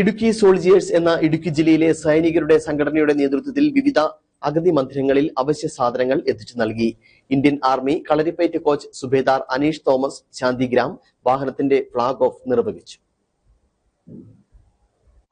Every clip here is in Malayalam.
ഇടുക്കി സോൾജിയേഴ്സ് എന്ന ഇടുക്കി ജില്ലയിലെ സൈനികരുടെ സംഘടനയുടെ നേതൃത്വത്തിൽ വിവിധ അഗതി മന്ദിരങ്ങളിൽ അവശ്യ സാധനങ്ങൾ എത്തിച്ചു നൽകി. Indian army Kalaripayattu coach Subedar Aneesh Thomas Shantigram വാഹനത്തിന്റെ ഫ്ളാഗ് ഓഫ് നിർവഹിച്ചു.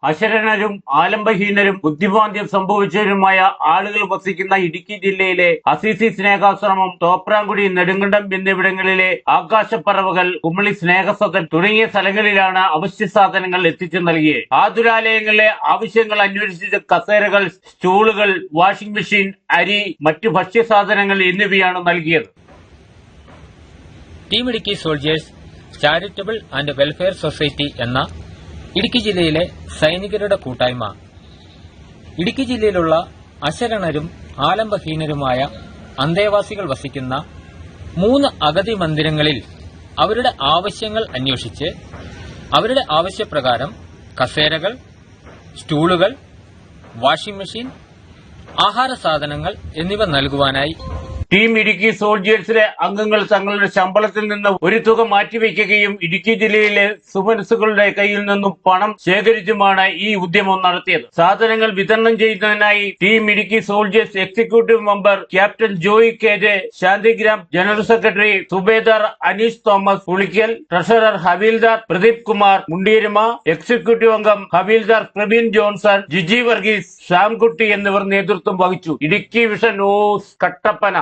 അശരണരും ആലംബഹീനരും ബുദ്ധിമാന്ദ്യം സംഭവിച്ചവരുമായ ആളുകൾ വസിക്കുന്ന ഇടുക്കി ജില്ലയിലെ അസിസി സ്നേഹാശ്രമം തോപ്രാങ്കുടി നെടുങ്കണ്ടം എന്നിവിടങ്ങളിലെ ആകാശപ്പറവുകൾ കുമളി സ്നേഹസദൻ തുടങ്ങിയ സ്ഥലങ്ങളിലാണ് അവശ്യ സാധനങ്ങൾ എത്തിച്ചു നൽകിയത്. ആതുരാലയങ്ങളിലെ ആവശ്യങ്ങൾ അന്വേഷിച്ച കസേരകൾ സ്റ്റൂളുകൾ വാഷിംഗ് മെഷീൻ അരി മറ്റു ഭക്ഷ്യസാധനങ്ങൾ എന്നിവയാണ് നൽകിയത്. Team Idukki soldiers charitable and welfare society എന്ന ഇടുക്കി ജില്ലയിലെ സൈനികരുടെ കൂട്ടായ്മ. ഇടുക്കി ജില്ലയിലുള്ള അശരണരും ആലംബഹീനരുമായ അന്തേവാസികൾ വസിക്കുന്ന മൂന്ന് അഗതി മന്ദിരങ്ങളിൽ അവരുടെ ആവശ്യങ്ങൾ അന്വേഷിച്ച് അവരുടെ ആവശ്യപ്രകാരം കസേരകൾ സ്റ്റൂളുകൾ വാഷിംഗ് മെഷീൻ ആഹാര സാധനങ്ങൾ എന്നിവ നൽകുവാനായി ടീം ഇടുക്കി സോൾജിയേഴ്സിലെ അംഗങ്ങൾ തങ്ങളുടെ ശമ്പളത്തിൽ നിന്ന് ഒരു തുക മാറ്റിവെക്കുകയും ഇടുക്കി ജില്ലയിലെ സുമനസുകളുടെ കയ്യിൽ നിന്നും പണം ശേഖരിച്ചുമാണ് ഈ ഉദ്യമം നടത്തിയത്. സാധനങ്ങൾ വിതരണം ചെയ്യുന്നതിനായി team Idukki soldiers executive member captain Joy K J Shanthigram general secretary Subedar Aneesh Thomas Pulickal treasurer havildar Pradeep Kumar Mundiruma executive അംഗം ഹവീൽദാർ പ്രവീൺ ജോൺസൺ ജിജി വർഗീസ് ശ്യാംകുട്ടി എന്നിവർ നേതൃത്വം വഹിച്ചു. Idukki vision news Kattappana.